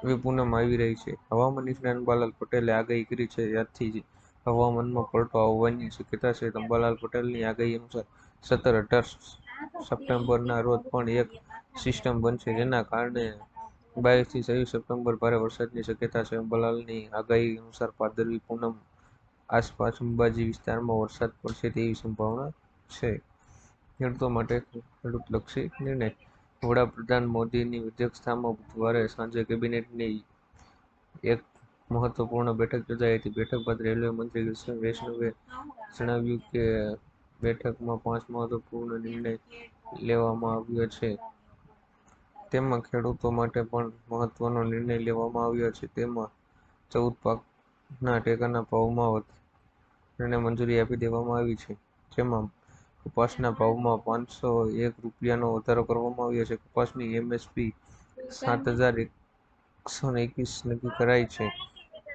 હવે આવી રહી છે. હવામાન નિષ્ણાંત અંબાલાલ પટેલે આગાહી કરી છે. ત્યારથી જ હવામાનમાં પલટો આવવાની શક્યતા છે. અંબાલાલ પટેલની આગાહી અનુસાર સત્તર અઢાર સપ્ટેમ્બરના રોજ પણ એક સિસ્ટમ બનશે. જેના કારણે બાવીસથી છવ્વીસ સપ્ટેમ્બર ભારે વરસાદની શક્યતા છે. અંબાલાલની આગાહી અનુસાર ભાદરવી પૂનમ આસપાસ અંબાજી વિસ્તારમાં વરસાદ પડશે તેવી સંભાવના છે. ખેડૂતો માટે ખેડૂતલક્ષી નિર્ણય વડાપ્રધાન મોદીની અધ્યક્ષતામાં બુધવારે સાંજે કેબિનેટની એક મહત્વપૂર્ણ બેઠક યોજાઈ હતી. બેઠક બાદ રેલવે મંત્રી કૃષ્ણ વૈષ્ણવે જણાવ્યું કે બેઠકમાં પાંચ મહત્વપૂર્ણ નિર્ણય લેવામાં આવ્યો છે. તેમાં ખેડૂતો માટે પણ મહત્વનો નિર્ણય લેવામાં આવ્યો છે. તેમાં ચૌદ પાકના ટેકાના ભાવમાં વધારાને મંજૂરી આપી દેવામાં આવી છે. જેમાં કપાસના ભાવમાં પાંચસો એક રૂપિયાનો વધારો કરવામાં આવ્યો છે. કપાસની એમએસપી સાત હજાર એકસો એકવીસ નક્કી કરાઈ છે.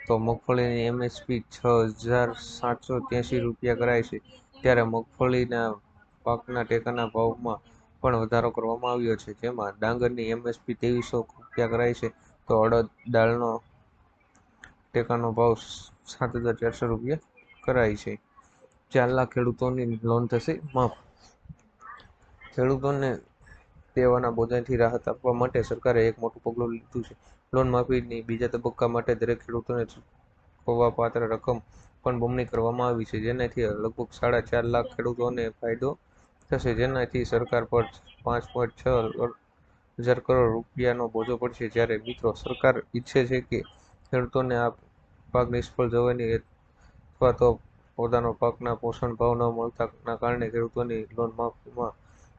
તો મગફળીની એમએસપી છ હજાર સાતસો ત્યાંસી રૂપિયા કરાઈ છે. ત્યારે મગફળીના પાકના ટેકાના ભાવમાં પણ વધારો કરવામાં આવ્યો છે. જેમાં ડાંગરની એમએસપી ત્રેવીસો રૂપિયા કરાઈ છે. તો અડદ દાળનો ટેકાનો ભાવ સાત હજાર ચારસો રૂપિયા કરાય છે. ચાર લાખ ખેડૂતોની લોન થશે? માફ. ખેડૂતોને દેવાના બોજાથી રાહત આપવા માટે સરકારે એક મોટું પગલું લીધું છે. લોન માફીની બીજા તબક્કા માટે દરેક ખેડૂતોને ચૂકવવાપાત્ર રકમ પણ બમણી કરવામાં આવી છે. જેનાથી લગભગ સાડા ચાર લાખ ખેડૂતોને ફાયદો થશે. જેનાથી સરકાર પર પાંચ પોઈન્ટ છ હજાર કરોડ રૂપિયાનો બોજો પડશે. જ્યારે મિત્રો, સરકાર ઈચ્છે છે કે ખેડૂતોને આ પાક નિષ્ફળ જવાની અથવા તો પોતાના પાકના પોષણ ભાવ ન મળતાના કારણે ખેડૂતોની લોન માફીમાં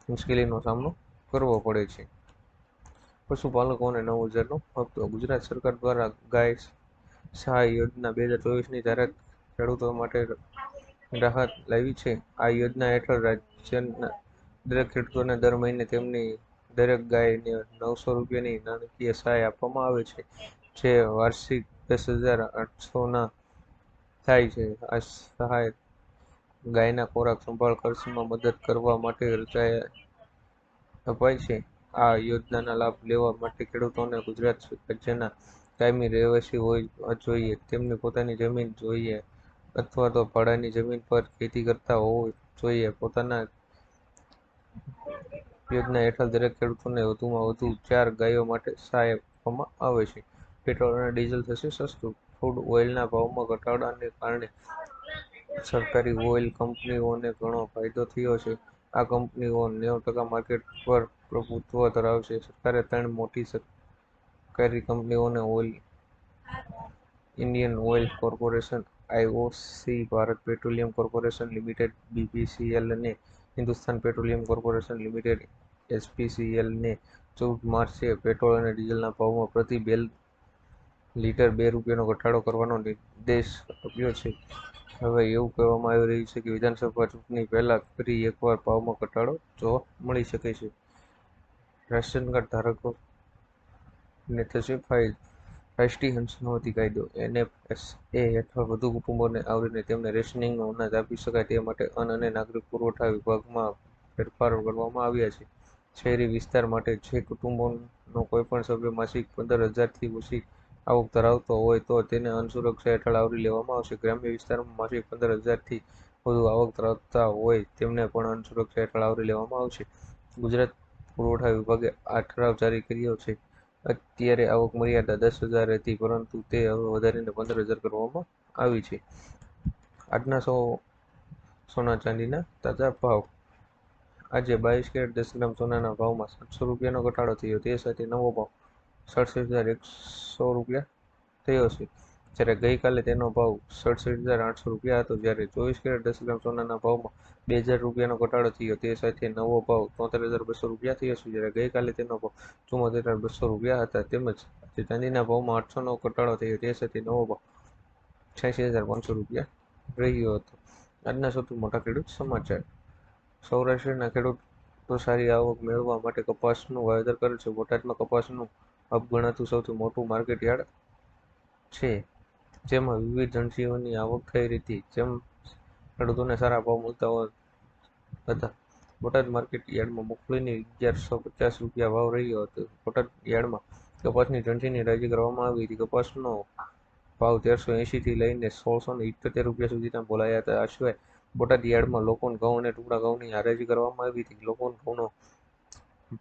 મુશ્કેલીનો સામનો કરવો પડે છે. પશુપાલકોને નવ હજારનો હપ્તો. ગુજરાત સરકાર દ્વારા ગાય સહાય યોજના બે હજાર ચોવીસની જાહેરાત ખેડૂતો માટે રાહત લાવી છે. આ યોજના હેઠળ રાજ્યના દરેક ખેડૂતોને દર મહિને તેમની દરેક ગાયને નવસો રૂપિયાની નાણાકીય સહાય આપવામાં આવે છે, જે વાર્ષિક દસ હજાર આઠસોના થાય છે. આ સહાય ગાયના ખોરાક સંભાળ ખર્ચમાં મદદ કરવા માટે રચાયા અપાય છે. આ યોજનાના લાભ લેવા માટે ખેડૂતોને ગુજરાત રાજ્યના કાયમી રહેવાસી હોય જોઈએ. તેમની પોતાની જમીન જોઈએ અથવા તો ભાડાની જમીન પર ખેતી કરતા હોવું જોઈએ. પોતાના યોજના હેઠળ દરેક ખેડૂતોને વધુમાં વધુ ચાર ગાયો માટે સહાય આપવામાં આવે છે. પેટ્રોલ અને ડીઝલ થશે સસ્તું. ક્રૂડ ઓઇલના ભાવમાં ઘટાડાને કારણે સરકારી ઓઇલ કંપનીઓને ઘણો ફાયદો થયો છે. આ કંપનીઓ નેવું ટકા માર્કેટ પર પ્રભુત્વ ધરાવશે. સરકારે ત્રણ મોટી સરકારી કંપનીઓને oil Indian oil corporation IOC Bharat petroleum corporation limited BPCL અને હિન્દુસ્તાન પેટ્રોલિયમ કોર્પોરેશન લિમિટેડ એસપીસીએલને ચૌદ માર્ચે પેટ્રોલ અને ડીઝલના ભાવમાં પ્રતિ બે લીટર બે રૂપિયાનો ઘટાડો કરવાનો નિર્દેશ આપ્યો છે. હવે એવું કહેવામાં આવી રહ્યું છે કે વિધાનસભા ચૂંટણી પહેલાં ફરી એકવાર ભાવમાં ઘટાડો જોવા મળી શકે છે. રાશન કાર્ડ ધારકોને થશે ફાયદો. રાષ્ટ્રીય હંસનવતી કાયદો એ હેઠળ વધુ કુટુંબોને આવરીને તેમને રેશનિંગનું અનાજ આપી શકાય તે માટે અન્ન અને નાગરિક પુરવઠા વિભાગમાં ફેરફારો કરવામાં આવ્યા છે. શહેરી વિસ્તાર માટે જે કુટુંબોનો કોઈપણ સભ્ય માસિક પંદર હજારથી ઓછી આવક ધરાવતો હોય તો તેને અનસુરક્ષા હેઠળ આવરી લેવામાં આવશે. ગ્રામ્ય વિસ્તારમાં માસિક પંદર હજારથી વધુ આવક ધરાવતા હોય તેમને પણ અનસુરક્ષા હેઠળ આવરી લેવામાં આવશે. ગુજરાત પુરવઠા વિભાગે આ ઠરાવ જારી કર્યો છે. અત્યારે આવક મર્યાદા દસ હજાર હતી પરંતુ તે હવે વધારીને પંદર હજાર કરવામાં આવી છે. આજના સો, સોના ચાંદીના તાજા ભાવ. આજે બાવીસ કેરેટ દસ ગ્રામ સોનાના ભાવમાં સાતસો રૂપિયાનો ઘટાડો થયો. તે સાથે નવો ભાવ સડસઠ હજાર એકસો રૂપિયા થયો છે. જ્યારે ગઈકાલે તેનો ભાવ સડસઠ હજાર આઠસો રૂપિયા હતો, જ્યારે ચોવીસ કેરેટ દસ ગ્રામ સોનાના ભાવમાં બે હજાર રૂપિયાનો ઘટાડો થયો. તે સાથે નવો ભાવ તોતેર હજાર બસો રૂપિયા થયો છે. જ્યારે ગઈકાલે તેનો ભાવ ચુમ્મોતેર હજાર બસો રૂપિયા હતા, તેમજ ચાંદીના ભાવમાં આઠસોનો ઘટાડો થયો. તે સાથે નવો ભાવ છ્યાસી હજાર પાંચસો રૂપિયા રહ્યો હતો. આજના સૌથી મોટા ખેડૂત સમાચાર. સૌરાષ્ટ્રના ખેડૂતો સારી આવક મેળવવા માટે કપાસનું વાવેતર કરે છે. બોટાદમાં કપાસનું હબ સૌથી મોટું માર્કેટયાર્ડ છે, જેમાં વિવિધ જણસીઓની આવક થઈ હતી. જેમ ખેડૂતોને સારા ભાવ મળતા હતા. બોટાદ માર્કેટ યાર્ડમાં મગફળીની અગિયારસો પચાસ રૂપિયા ભાવ રહ્યો હતો. બોટાદ યાર્ડમાં કપાસની જણસીની રાજી કરવામાં આવી હતી. કપાસનો ભાવ તેરસો એંશીથી લઈને સોળસો ને ઇઠ્યોતેર રૂપિયા સુધીના બોલાયા હતા. આ સિવાય બોટાદ યાર્ડમાં લોકોન ઘઉં અને ટુકડા ઘઉંની હરાજી કરવામાં આવી હતી. લોકોન ઘઉંનો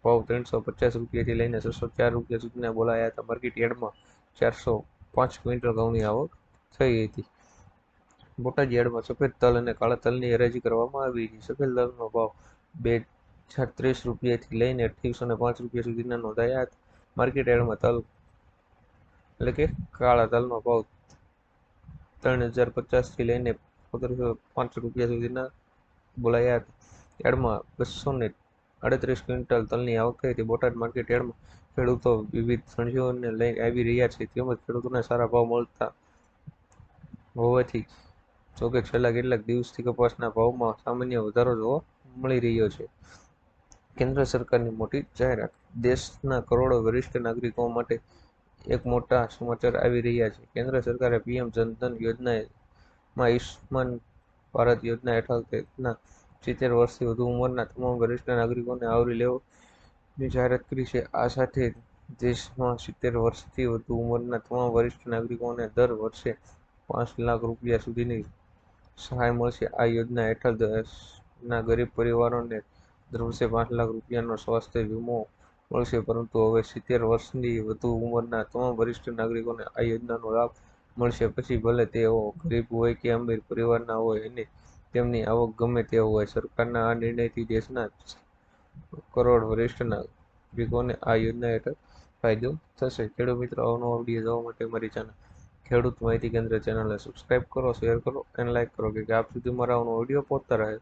ભાવ ત્રણસો પચાસ રૂપિયાથી લઈને છસો ચાર રૂપિયા સુધીના બોલાયા હતા. માર્કેટ યાર્ડમાં ચારસો પાંચ ક્વિન્ટલ ઘઉંની આવક થઈ હતી. બોટાદ યાર્ડમાં સફેદ તલ અને કાળા તલની હરાજી કરવામાં આવી હતી. સફેદ તલનો ભાવ બે હજાર ત્રીસ રૂપિયાથી લઈને અઠ્યાવીસો ને પાંચ રૂપિયા સુધીના નોંધાયા હતા. માર્કેટ યાર્ડમાં તલ એટલે કે કાળા તલનો ભાવ ત્રણ હજાર પચાસથી લઈને પંદરસો પાંચ રૂપિયા સુધીના બોલાયા હતા. યાર્ડમાં બસો ને અડત્રીસ ક્વિન્ટલ તલની આવક થઈ બોટાદ માર્કેટ યાર્ડમાં ખેડૂતો વિવિધ સંજીઓને લઈ આવી રહ્યા છે. તેમજ ખેડૂતોને સારા ભાવ મળતા હોવાથી જોકે છેલ્લા કેટલાક દિવસથી કપાસના ભાવમાં સામાન્ય વધારો જોવા મળી રહ્યો છે. કેન્દ્ર સરકારની મોટી જાહેરાત, દેશના કરોડો વરિષ્ઠ નાગરિકો માટે એક મોટા સમાચાર આવી રહ્યા છે. કેન્દ્ર સરકારે પીએમ જનધન યોજનામાં આયુષ્માન ભારત યોજના હેઠળ તેના સિત્તેર વર્ષથી વધુ ઉંમરના તમામ વરિષ્ઠ નાગરિકોને આવરી લેવાની જાહેરાત કરી છે. આ સાથે દેશમાં સિત્તેર વર્ષથી વધુ ઉંમરના તમામ વરિષ્ઠ નાગરિકોને દર વર્ષે પાંચ લાખ રૂપિયા સુધીની સહાય મળશે. આ યોજના હેઠળ દેશના ગરીબ પરિવારોને દર વર્ષે પાંચ લાખ રૂપિયાનો સ્વાસ્થ્ય વીમો મળશે. પરંતુ હવે સિત્તેર વર્ષની વધુ ઉંમરના તમામ વરિષ્ઠ નાગરિકોને આ યોજનાનો લાભ મળશે. પછી ભલે તેઓ ગરીબ હોય કે અમીર પરિવારના હોય અને તેમની આવક ગમે તે હોય, સરકારના આ નિર્ણયથી દેશના કરોડ વરિષ્ઠ નાગરિકોને આ યોજના હેઠળ ફાયદો થશે. ખેડૂત મિત્રો અવનવા વીડિયો જોવા માટે મારી ચેનલ ખેડૂત માહિતી કેન્દ્ર ચેનલને સબસ્ક્રાઇબ કરો શેર કરો અને લાઇક કરો કે આપ સુધી મારા આવનો વીડિયો પહોંચતા રહે.